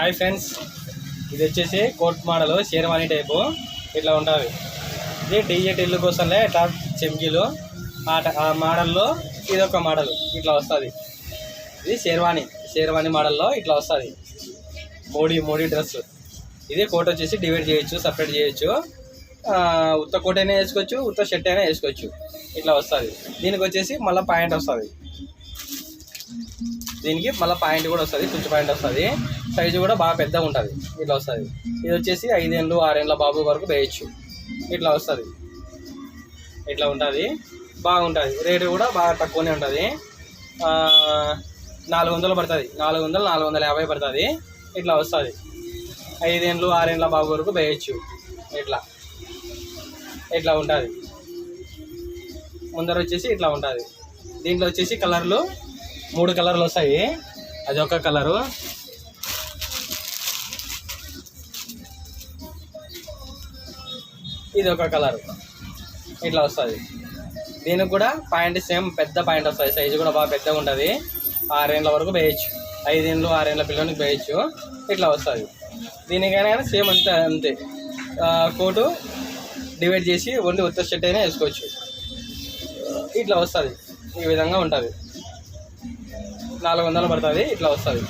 Hi friends. ఇది వచ్చేసి coat model sherwani type. ఇట్లా ఉంటుంది ఇది డిజెట్ ఇల్లు కోసంలే ఇట్లా చెంకీలు ఆ ఆ మోడల్లో ఇది ఒక మోడల్ ఇట్లా వస్తుంది. ఇది షేర్వాణి షేర్వాణి మోడల్లో ఇట్లా వస్తుంది. మోడీ మోడీ డ్రెస్. ఇది కోట్ వచ్చేసి డివైడ్ చేయొచ్చు సపరేట్ చేయొచ్చు. ఉత్త కోట్ అయినా వేసుకోవచ్చు ఉత్త షర్ట్ అయినా వేసుకోవచ్చు. ఇట్లా వస్తుంది. దీనికి వచ్చేసి మళ్ళీ పాయింట్ వస్తుంది. దీనికి మళ్ళీ పాయింట్ కూడా వస్తుంది కుంచు పాయింట్ వస్తుంది. సైజు కూడా బాగా పెద్దగా ఉంటుంది ఇట్లా వస్తుంది. ఇది వచ్చేసి ఐదేళ్ళు ఆరేళ్ళ బాబు వరకు వేయచ్చు. ఇట్లా వస్తుంది. ఇట్లా ఉంటుంది. బాగుంటుంది. రేటు కూడా బాగా తక్కువనే ఉంటుంది. నాలుగు వందలు పడుతుంది. నాలుగు వందలు నాలుగు వందల యాభై పడుతుంది. ఇట్లా వస్తుంది. ఐదేళ్ళు ఆరేళ్ళ బాబు వరకు వేయచ్చు. ఇట్లా. ఇట్లా ఉంటుంది. ముందర వచ్చేసి ఇట్లా ఉంటుంది. దీంట్లో వచ్చేసి కలర్లు మూడు కలర్లు వస్తాయి. అది ఒక కలరు. ఇది ఒక కలర్. ఇట్లా వస్తుంది. దీనికి కూడా పాయింట్ సేమ్ పెద్ద పాయింట్ వస్తుంది సైజు కూడా బాగా పెద్దగా ఉంటుంది. ఆరేళ్ళ వరకు వేయచ్చు. ఐదేళ్ళు ఆరేళ్ళ పిల్లలకి వేయచ్చు. ఇట్లా వస్తుంది. దీనికైనా కానీ సేమ్ అంతే అంతే. కోటు డివైడ్ చేసి ఓన్లీ ఉత్త షర్ట్ అయినా వేసుకోవచ్చు. ఇట్లా వస్తుంది. ఈ విధంగా ఉంటుంది. నాలుగు వందలు పడుతుంది ఇట్లా వస్తుంది.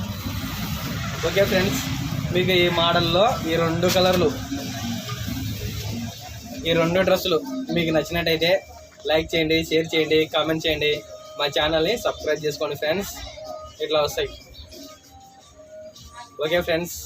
ఓకే ఫ్రెండ్స్ మీకు ఈ మోడల్లో ఈ రెండు కలర్లు ఈ రెండు డ్రెస్సులు మీకు నచ్చినట్టయితే లైక్ చేయండి షేర్ చేయండి కామెంట్ చేయండి. మా ఛానల్ని సబ్స్క్రైబ్ చేసుకోండి ఫ్రెండ్స్. ఇట్లా వస్తాయి. Okay friends.